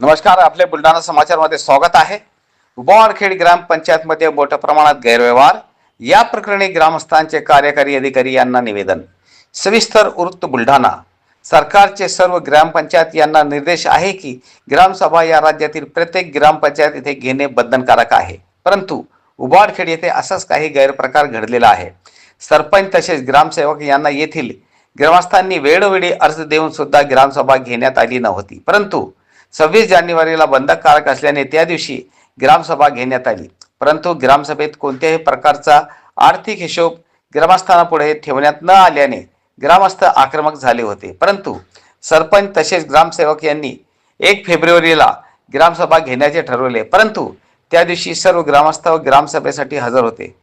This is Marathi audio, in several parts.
नमस्कार आपले बुलढाणा समाचारमध्ये स्वागत आहे. उबावाडखेड ग्रामपंचायतमध्ये मोठ्या प्रमाणात गैरव्यवहार. या प्रकरणी ग्रामस्थांचे कार्यकारी अधिकारी यांना निवेदन. सविस्तर वृत्त बुलढाणा. सरकारचे सर्व ग्रामपंचायत यांना निर्देश आहे की ग्रामसभा या राज्यातील प्रत्येक ग्रामपंचायत येथे घेणे बंधनकारक आहे. परंतु उबाडखेड येथे असाच काही गैरप्रकार घडलेला आहे. सरपंच तसेच ग्रामसेवक यांना येथील ग्रामस्थांनी वेळोवेळी अर्ज देऊन सुद्धा ग्रामसभा घेण्यात आली नव्हती. परंतु सव्वीस जानेवारीला बंधनकारक असल्याने त्या दिवशी ग्रामसभा घेण्यात आली. परंतु ग्रामसभेत कोणत्याही प्रकारचा आर्थिक हिशोब ग्रामस्थांपुढे ठेवण्यात न आल्याने ग्रामस्थ आक्रमक झाले होते. परंतु सरपंच तसेच ग्रामसेवक यांनी एक फेब्रुवारीला ग्रामसभा घेण्याचे ठरवले. परंतु त्या दिवशी सर्व ग्रामस्थ ग्रामसभेसाठी हजर होते.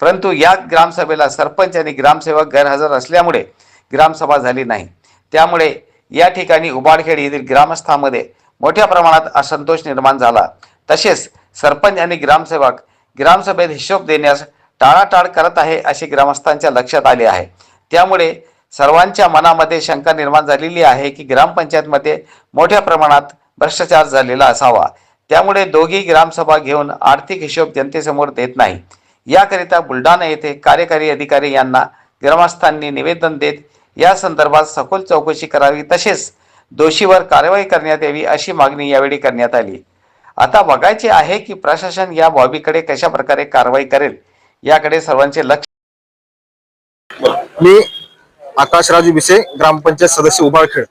परंतु या ग्रामसभेला सरपंच आणि ग्रामसेवक गैरहजर असल्यामुळे ग्रामसभा झाली नाही. त्यामुळे या ठिकाणी उबाडखेड येथील ग्रामस्थामध्ये मोठ्या प्रमाणात असंतोष निर्माण झाला. तसेच सरपंच आणि ग्रामसेवक ग्रामसभेत हिशोब देण्यास टाळाटाळ करत आहे असे ग्रामस्थांच्या लक्षात आले आहे. त्यामुळे सर्वांच्या मनामध्ये शंका निर्माण झालेली आहे की ग्रामपंचायतमध्ये मोठ्या प्रमाणात भ्रष्टाचार झालेला असावा. त्यामुळे दोघी ग्रामसभा घेऊन आर्थिक हिशोब जनतेसमोर देत नाही. याकरिता बुलढाणा येथे कार्यकारी अधिकारी यांना ग्रामस्थांनी निवेदन देत या संदर्भात सखोल चौकशी करावी. तसेच दोषीवर कारवाई करण्यात यावी अशी मागणी यावेळी करण्यात आली. आता बघायचे आहे की प्रशासन या बॉबीकडे कशा प्रकारे कारवाई करेल याकडे सर्वांचे लक्ष मी आकाश राजू भिसे ग्रामपंचायत सदस्य उबाळखेड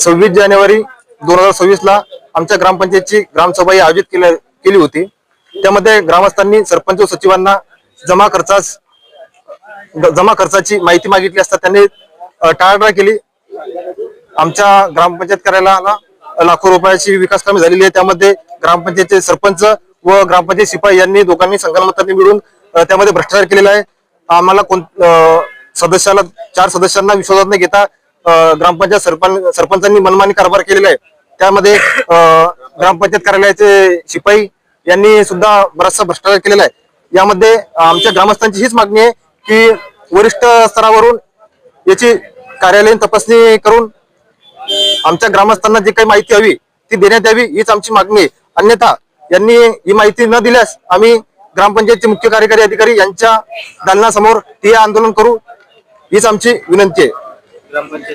सव्वीस जानेवारी दोन हजार सव्वीस ला आमच्या ग्रामपंचायतची ग्रामसभा आयोजित केल्या केली होती. त्यामध्ये ग्रामस्थांनी सरपंच सचिवांना जमा खर्चास जमा खर्चाची माहिती मागितली असता त्यांनी टाळाटाळ केली. आमच्या ग्रामपंचायत कार्यालयाला लाखो रुपयाची विकास कामे झालेली आहे त्यामध्ये ग्रामपंचायतचे सरपंच व ग्रामपंचायत शिपाई यांनी दोघांनी संगणमतांनी मिळून त्यामध्ये भ्रष्टाचार केलेला आहे. आम्हाला कोण सदस्याला चार सदस्यांना विश्वासात न घेता ग्रामपंचायत सरपंच सरपंचांनी मनमानी कारभार केलेला आहे. त्यामध्ये ग्रामपंचायत कार्यालयाचे शिपाई यांनी सुद्धा बराचसा भ्रष्टाचार केलेला आहे. यामध्ये आमच्या ग्रामस्थांची हीच मागणी आहे की वरिष्ठ स्तरावरून याची कार्यालयीन तपासणी करून आमच्या ग्रामस्थांना जी काही माहिती हवी ती देण्यात यावी हीच आमची मागणी आहे. अन्यथा यांनी ही माहिती न दिल्यास आम्ही ग्रामपंचायतचे मुख्य कार्यकारी अधिकारी यांच्या दालनासमोर ते आंदोलन करू हीच आमची विनंती आहे.